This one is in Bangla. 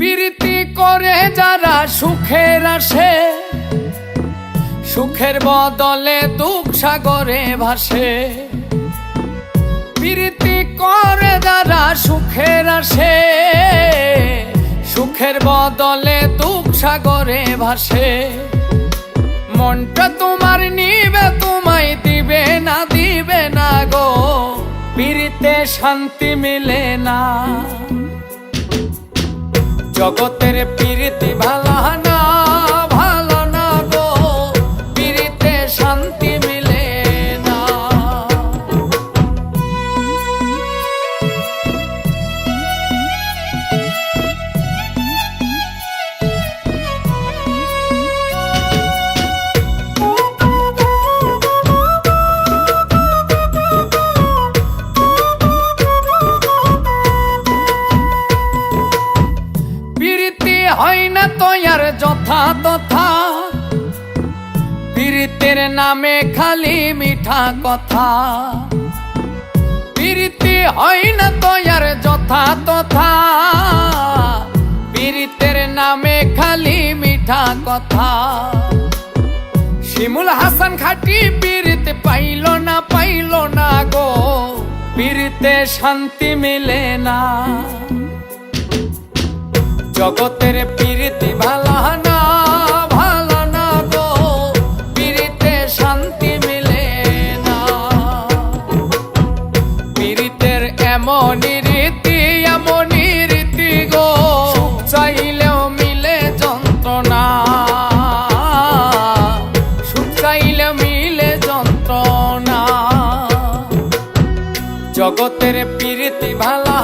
প্রীতি করে যারা সুখের আসে, সুখের বদলে দুঃখ সাগরে ভাসে। প্রীতি করে যারা সুখের আসে, সুখের বদলে দুঃখ সাগরে ভাসে। মনটা তোমার নিবে, তোমায় দিবে না দিবে না গো। পিরিতে শান্তি মিলে না। জগতের প্রীতি ভালা তো আর যথা তথা। প্রীতির নামে খালি মিঠা কথা। প্রীতি হয় না তো আর যথা তথা। প্রীতির নামে খালি মিঠা কথা। শিমুল হাসান খাটি পীড়িতে পাইল না পাইল না গো। পীড়িতে শান্তি মিলে না। জগতের প্রীতি ভালা না ভালা না গো। প্রীতে শান্তি মিলে না। প্রীতের এমনই রীতি এমনই রীতি গো। চাইলেও মিলে যন্ত্রণা। সুখ মিলে যন্ত্রণা। জগতের প্রীতি ভালা